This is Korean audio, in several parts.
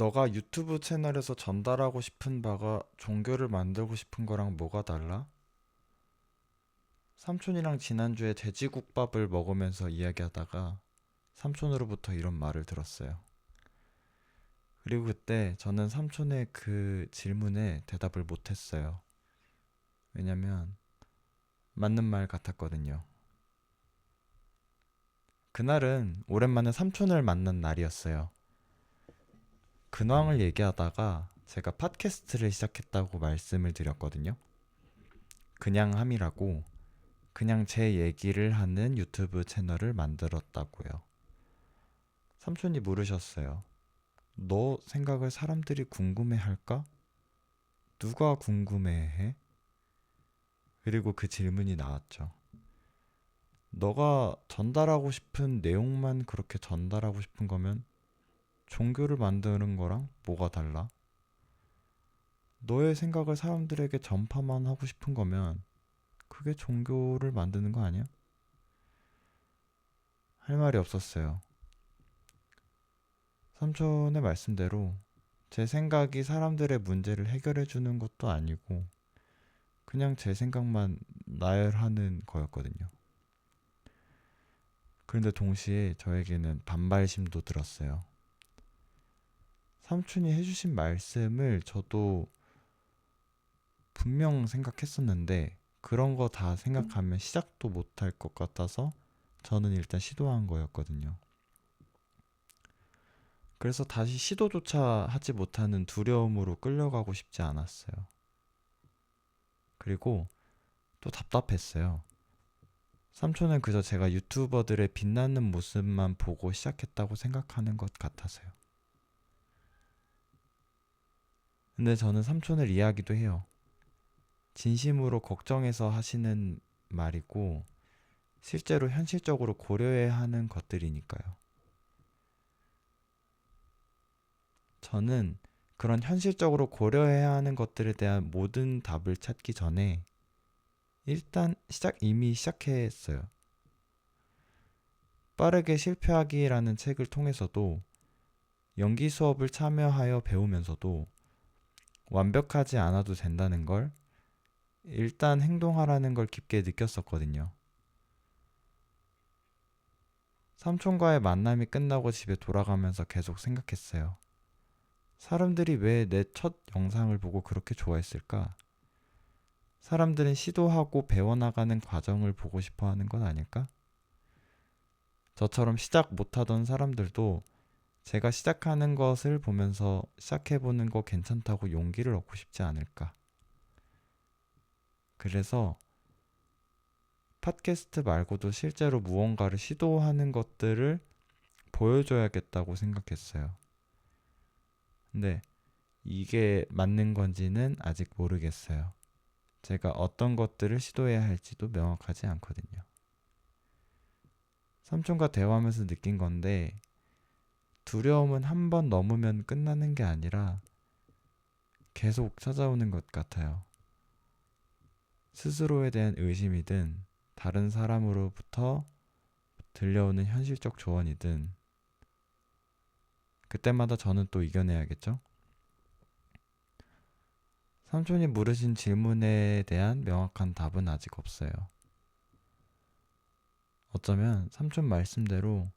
너가 유튜브 채널에서 전달하고 싶은 바가 종교를 만들고 싶은 거랑 뭐가 달라? 삼촌이랑 지난주에 돼지국밥을 먹으면서 이야기하다가 삼촌으로부터 이런 말을 들었어요. 그리고 그때 저는 삼촌의 그 질문에 대답을 못했어요. 왜냐면 맞는 말 같았거든요. 그날은 오랜만에 삼촌을 만난 날이었어요. 근황을 얘기하다가 제가 팟캐스트를 시작했다고 말씀을 드렸거든요. 그냥 함이라고 그냥 제 얘기를 하는 유튜브 채널을 만들었다고요. 삼촌이 물으셨어요. 너 생각을 사람들이 궁금해 할까? 누가 궁금해 해? 그리고 그 질문이 나왔죠. 너가 전달하고 싶은 내용만 그렇게 전달하고 싶은 거면 종교를 만드는 거랑 뭐가 달라? 너의 생각을 사람들에게 전파만 하고 싶은 거면 그게 종교를 만드는 거 아니야? 할 말이 없었어요. 삼촌의 말씀대로 제 생각이 사람들의 문제를 해결해 주는 것도 아니고 그냥 제 생각만 나열하는 거였거든요. 그런데 동시에 저에게는 반발심도 들었어요. 삼촌이 해주신 말씀을 저도 분명 생각했었는데 그런 거 다 생각하면 시작도 못할 것 같아서 저는 일단 시도한 거였거든요. 그래서 다시 시도조차 하지 못하는 두려움으로 끌려가고 싶지 않았어요. 그리고 또 답답했어요. 삼촌은 그저 제가 유튜버들의 빛나는 모습만 보고 시작했다고 생각하는 것 같아서요. 근데 저는 삼촌을 이해하기도 해요. 진심으로 걱정해서 하시는 말이고, 실제로 현실적으로 고려해야 하는 것들이니까요. 저는 그런 현실적으로 고려해야 하는 것들에 대한 모든 답을 찾기 전에 일단 시작 이미 시작했어요. 빠르게 실패하기라는 책을 통해서도 연기 수업을 참여하여 배우면서도 완벽하지 않아도 된다는 걸 일단 행동하라는 걸 깊게 느꼈었거든요. 삼촌과의 만남이 끝나고 집에 돌아가면서 계속 생각했어요. 사람들이 왜 내 첫 영상을 보고 그렇게 좋아했을까? 사람들은 시도하고 배워나가는 과정을 보고 싶어 하는 건 아닐까? 저처럼 시작 못하던 사람들도 제가 시작하는 것을 보면서 시작해보는 거 괜찮다고 용기를 얻고 싶지 않을까. 그래서 팟캐스트 말고도 실제로 무언가를 시도하는 것들을 보여줘야겠다고 생각했어요. 근데 이게 맞는 건지는 아직 모르겠어요. 제가 어떤 것들을 시도해야 할지도 명확하지 않거든요. 삼촌과 대화하면서 느낀 건데, 두려움은 한 번 넘으면 끝나는 게 아니라 계속 찾아오는 것 같아요. 스스로에 대한 의심이든 다른 사람으로부터 들려오는 현실적 조언이든 그때마다 저는 또 이겨내야겠죠? 삼촌이 물으신 질문에 대한 명확한 답은 아직 없어요. 어쩌면 삼촌 말씀대로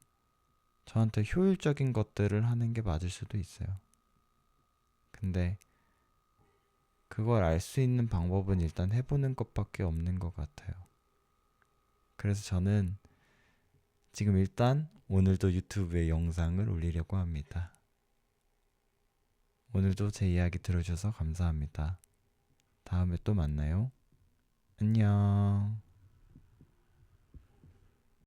저한테 효율적인 것들을 하는 게 맞을 수도 있어요. 근데 그걸 알 수 있는 방법은 일단 해보는 것밖에 없는 것 같아요. 그래서 저는 지금 일단 오늘도 유튜브에 영상을 올리려고 합니다. 오늘도 제 이야기 들어주셔서 감사합니다. 다음에 또 만나요. 안녕.